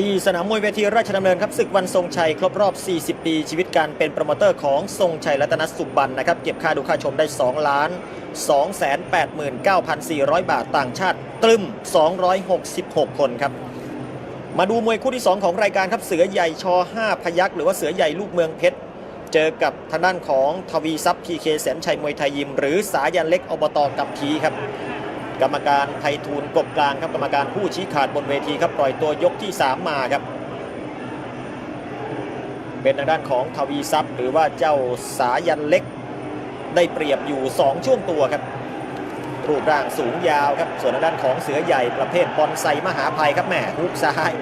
ที่สนามมวยเวทีราชดำเนินครับศึกวันทรงชัยครบรอบ 40 ปี ชีวิตการเป็นโปรโมเตอร์ของทรงชัยรัตนสุบันนะครับเก็บค่าดูค่าชมได้ 2 ล้าน 289,400 บาทต่างชาติ ตรึม 266 คนครับ มาดูมวยคู่ที่ 2 ของรายการครับเสือใหญ่ชอ 5 พยักหรือว่าเสือใหญ่ลูกเมืองเพชร เจอกับทางด้านของทวีทรัพย์พีเคแสนชัยมวยไทยยิม หรือสายันเล็กอบตกับพีครับ กรรมการไพฑูรย์กบกลางครับกรรมการผู้ชี้ขาดบนเวทีครับปล่อยตัวยกที่ 3 มาครับ เป็นทางด้านของทวีทรัพย์ หรือว่าเจ้าสายันเล็ก ได้เปรียบอยู่ 2 ช่วงตัวครับ รูปร่างสูงยาวครับ ส่วนทางด้านของเสือใหญ่ประเภทบอลไซมหาภัยครับแหม่ฮุกซ้าย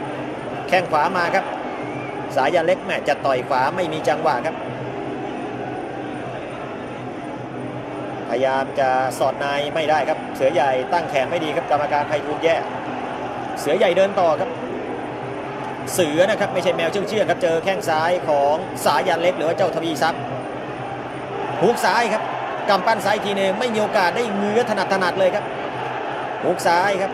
แข้งขวามาครับ สายันเล็กแหม่จะต่อยขวาไม่มีจังหวะครับ พยายามจะสอดในไม่ได้ครับ เสือใหญ่ตั้งแขนไม่ดีครับกรรมการไพฑูรย์แย่เสือใหญ่เดินต่อครับ เสือนะครับไม่ใช่แมวเชื่องเชื่องครับเจอแข้งซ้ายของสายันเล็กหรือว่าเจ้าทวีทรัพย์ฮุกซ้ายครับกำปั้นซ้ายทีหนึงไม่มีโอกาสได้เงื้อถนัดถนัดเลยครับฮุกซ้ายครับ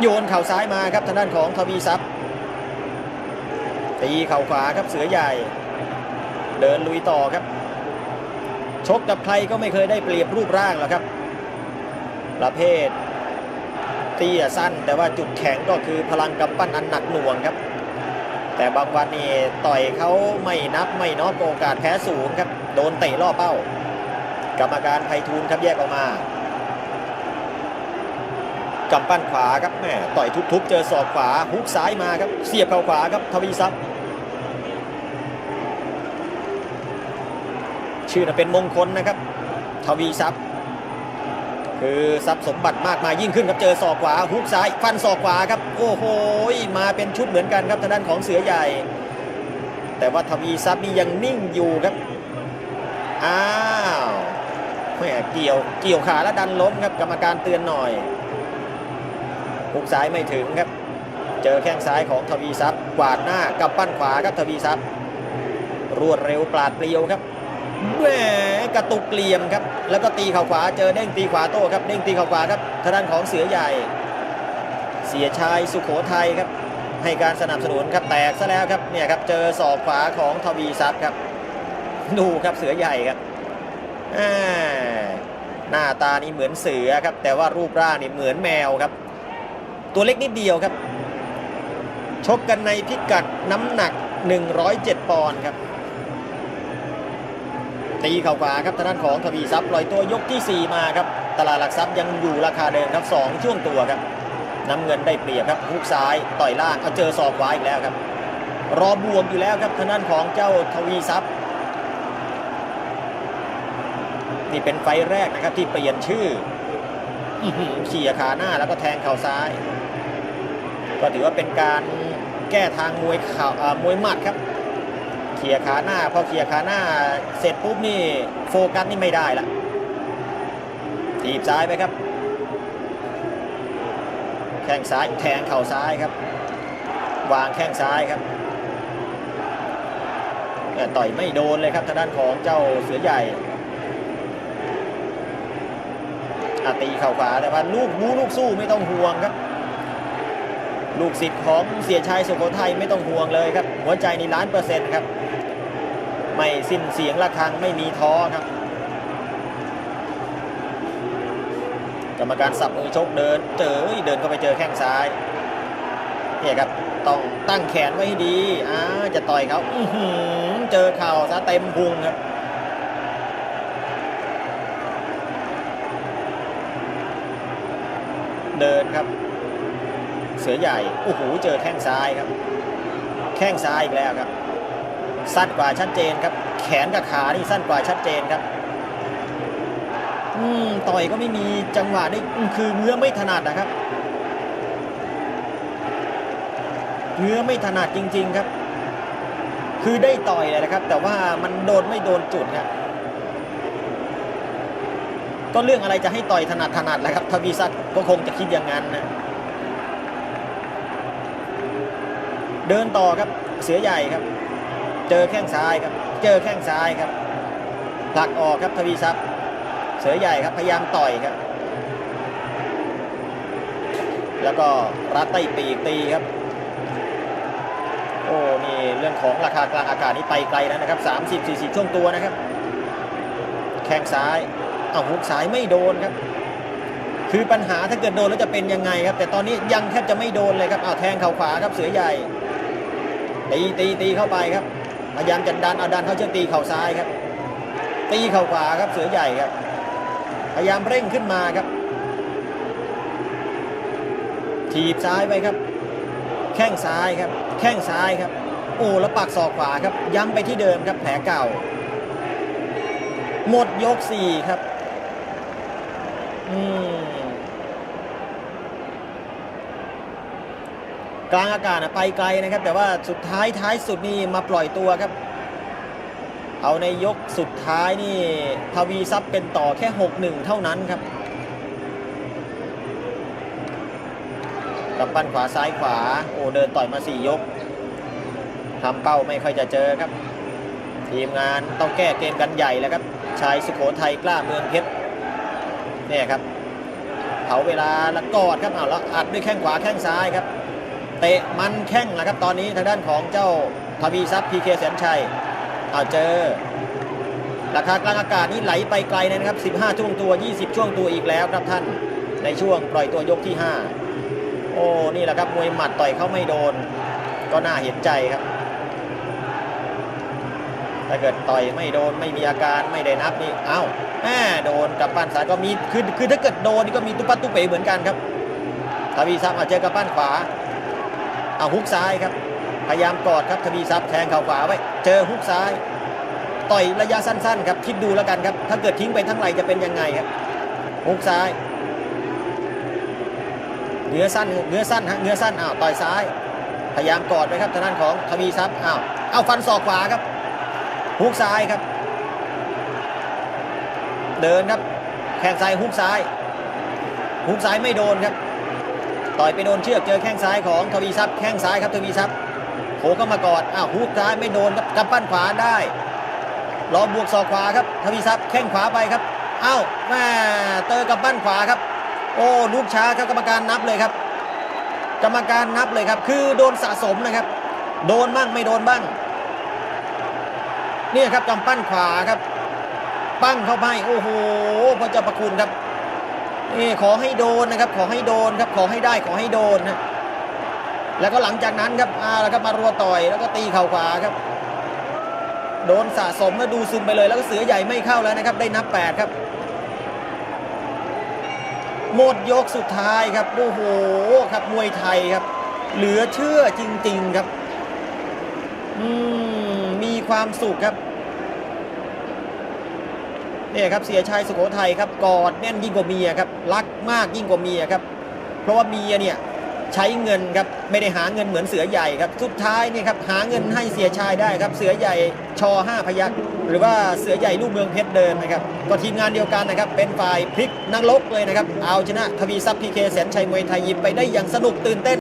โยนเข่าซ้ายมาครับทางด้านของทวีทรัพย์ตีเข่าขวาครับเสือใหญ่ เดินลุยต่อครับ ชกกับใครก็ไม่เคยได้เปรียบรูปร่างหรอกครับ ประเภทเตี้ยสั้น แต่ว่าจุดแข็งก็คือพลังกำปั้นอันหนักหน่วงครับ แต่บางวันนี่ต่อยเขาไม่นับไม่น็อกโอกาสแพ้สูงครับ โดนเตะล่อเป้า กรรมการไพฑูรย์ครับแยกออกมากำปั้นขวาครับแม่ต่อยทุบๆเจอศอกขวาฮุกซ้ายมาครับ เสียบเข่าขวาครับทวีทรัพย์ ชื่อน่ะเป็นมงคลนะครับ ทวีทรัพย์ คือทรัพย์สมบัติมากมายยิ่งขึ้นครับเจอศอกขวาฮุกซ้ายฟันศอกขวาครับโอ้โหมาเป็นชุดเหมือนกันครับทางด้านของเสือใหญ่ แต่ว่าทวีทรัพย์นี่ยังนิ่งอยู่ครับอ้าวแม่เกี่ยวเกี่ยวขาแล้วดันล้มครับกรรมการเตือนหน่อยฮุกซ้ายไม่ถึงครับ เจอแข้งซ้ายของทวีทรัพย์กวาดหน้ากับปั้นขวาครับทวีทรัพย์รวดเร็วปราดเปรียวครับ แหมกระตุกเหลี่ยมครับ แล้วก็ตีเข่าขวาเจอเด้งตีขวาโต้ครับเด้งตีเข่าขวาครับทางด้านของเสือใหญ่ เสียชายสุโขทัยครับ ให้การสนับสนุนครับแตกซะแล้วครับเนี่ยครับเจอศอกขวาของทวีทรัพย์ครับดูครับเสือใหญ่ครับอ่าหน้าตานี่เหมือนเสือครับ แต่ว่ารูปร่างนี่เหมือนแมวครับ ตัวเล็กนิดเดียวครับ ชกกันในพิกัดน้ำหนัก 107 ปอนด์ครับ ตีเข่าขวาครับทางด้านของทวีทรัพย์ปล่อยตัวยกทีสี่ 4 มาครับตลาดหลักทรัพย์ยังอยู่ราคาเดิมครับ2ช่วงตัวครับน้ำเงินได้เปรียบครับฮุกซ้ายต่อยล่างเอาเจอศอกขวาอีกแล้วครับ รอบวมอยู่แล้วครับทางด้านของเจ้าทวีทรัพย์นี่เป็นไฟแรกนะครับที่เปลี่ยนชื่อเขี่ยขาหน้าแล้วก็แทงเข่าซ้าย ก็ถือว่าเป็นการแก้ทางมวยเข่าอ่ามวยหมัดครับ เขี่ยขาหน้าพอเขี่ยขาหน้าเสร็จปุ๊บนี่โฟกัสนี่ไม่ได้ละถีบซ้ายไปครับ แข้งซ้ายแทงเข่าซ้ายครับ วางแข้งซ้ายครับแต่ต่อยไม่โดนเลยครับทางด้านของเจ้าเสือใหญ่อตีเข่าขวาแต่ว่าลูกบูลูกสู้ไม่ต้องห่วงครับ ลูกศิษย์ของเสียชัยสุโขทัยไม่ต้องห่วงเลยครับ หัวใจในล้านเปอร์เซ็นต์ครับ ไม่สิ้นเสียงระฆังไม่มีท้อครับ กรรมการสับมือชกเดินเจอเดินเข้าไปเจอแข้งซ้ายเนี่ยครับต้องตั้งแขนไว้ให้ดีอ่าจะต่อยเขาเจอเข่าซะเต็มพุงครับเดินครับ เสือใหญ่โอ้โหเจอแข้งซ้ายครับ แข้งซ้ายอีกแล้วครับ สั้นกว่าชัดเจนครับ แขนกับขานี่สั้นกว่าชัดเจนครับอืมต่อยก็ไม่มีจังหวะได้คือเงื้อไม่ถนัดนะครับเงื้อไม่ถนัดจริง ๆครับ คือได้ต่อยเลยนะครับ แต่ว่ามันโดนไม่โดนจุดครับก็เรื่องอะไรจะให้ต่อยถนัดถนัดแหละครับทวีซัตก็คงจะคิดอย่างนั้นนะเดินต่อครับเสือใหญ่ครับ เจอแข้งซ้ายครับ เจอแข้งซ้ายครับผลักออกครับทวีทรัพย์เสือใหญ่ครับพยายามต่อยครับ แล้วก็รัดใต้ปีกตีครับ โอ้นี่เรื่องของราคากลางอากาศนี่ไปไกลแล้วนะครับ 30 40 ช่วงตัวนะครับ แข้งซ้ายเอาฮุกซ้ายไม่โดนครับ คือปัญหาถ้าเกิดโดนแล้วจะเป็นยังไงครับ แต่ตอนนี้ยังแทบจะไม่โดนเลยครับเอาแทงเข่าขวาครับเสือใหญ่ตีตีตีเข้าไปครับ พยายามจะดันเอาดันเขาจะตีเข่าซ้ายครับ ตีเข่าขวาครับเสือใหญ่ครับ พยายามเร่งขึ้นมาครับ ถีบซ้ายไปครับ แข้งซ้ายครับ แข้งซ้ายครับ โอ้แล้วปักศอกขวาครับ ย้ำไปที่เดิมครับแผลเก่า หมดยกสี่ครับ อืม กลางอากาศนะไปไกลนะครับ แต่ว่าสุดท้ายท้ายสุดนี่มาปล่อยตัวครับ เอาในยกสุดท้ายนี่ทวีซับเป็นต่อแค่ 6-1 เท่านั้นครับกับปั้นขวาซ้ายขวา โอ้เดินต่อยมา 4 ยกทำเป้าไม่ค่อยจะเจอครับ ทีมงานต้องแก้เกมกันใหญ่แล้วครับชายสุโขทัยกล้าเมืองเพชรเนี่ยครับเผาเวลาแล้วกอดครับเอาแล้วอัดด้วยแข้งขวาแข้งซ้ายครับ เตะมันแข้งนะครับตอนนี้ทางด้านของเจ้าทวีทรัพย์พีเคแสนชัยเอาเจอ ราคากลางอากาศนี่ไหลไปไกลนะครับ 15 ช่วงตัว 20 ช่วงตัวอีกแล้วครับท่านในช่วงปล่อยตัวยกที่ 5 โอ้นี่แหละครับมวยหมัดต่อยเขาไม่โดน ก็น่าเห็นใจครับถ้าเกิดต่อยไม่โดนไม่มีอาการไม่ได้นับนี่เอ้าแม่โดนกับปั้นซ้ายก็มีคือคือถ้าเกิดโดนนี่ก็มีตุ๊ปัตตุเป๋เหมือนกันครับทวีทรัพย์มาเจอกับปั้นขวา เอาฮุกซ้ายครับ พยายามกอดครับทวีทรัพย์แทงเข่าขวาไว้ เจอฮุกซ้าย ต่อยระยะสั้นๆครับคิดดูแล้วกันครับ ถ้าเกิดทิ้งไปทั้งไหลจะเป็นยังไงครับฮุกซ้ายเนื้อสั้นเนื้อสั้นฮะเนื้อสั้นอ้าวต่อยซ้าย พยายามกอดไว้ครับทางด้านของทวีทรัพย์อ้าวเอาฟันศอกขวาครับฮุกซ้ายครับ เดินครับแข้งซ้ายฮุกซ้ายฮุกซ้ายไม่โดนครับ ต่อยไปโดนเชือกเจอแข้งซ้ายของทวีทรัพย์แข้งซ้ายครับทวีทรัพย์โผล่เข้ามากอดอ้าวฮุกซ้ายไม่โดนครับกำปั้นขวาได้รอบวกศอกขวาครับทวีทรัพย์แข้งขวาไปครับอ้าวแม่เตอกำปั้นขวาครับ โอ้ลูกช้าครับกรรมการนับเลยครับ กรรมการนับเลยครับ คือโดนสะสมนะครับ โดนบ้างไม่โดนบ้างเนี่ยครับกำปั้นขวาครับ ปั้งเข้าไปโอ้โหพระเจ้าประคุณครับ นี่ขอให้โดนนะครับขอให้โดนครับขอให้ได้ขอให้โดนนะแล้วก็หลังจากนั้นครับอ่าแล้วก็มารัวต่อยแล้วก็ตีเข่าขวาครับ โดนสะสมแล้วดูซึมไปเลยแล้วก็เสือใหญ่ไม่เข้าแล้วนะครับ ได้นับแปดครับหมดยกสุดท้ายครับโอ้โหครับมวยไทยครับ เหลือเชื่อจริง ๆครับ อืมมีความสุขครับ เนี่ยครับเสียชายสุโขทัยครับกอดแน่นยิ่งกว่าเมียครับรักมากยิ่งกว่าเมียครับเพราะว่าเมียเนี่ยใช้เงินครับไม่ได้หาเงินเหมือนเสือใหญ่ครับสุดท้ายเนี่ยครับหาเงินให้เสียชายได้ครับเสือใหญ่ชอห้าพยักหรือว่าเสือใหญ่ลูกเมืองเพชรเดินนะครับก็ทีมงานเดียวกันนะครับเป็นฝ่ายพลิกนางลกเลยนะครับเอาชนะทวีทรัพย์พีเคแสนชัยมวยไทยยิมไปได้อย่างสนุกตื่นเต้น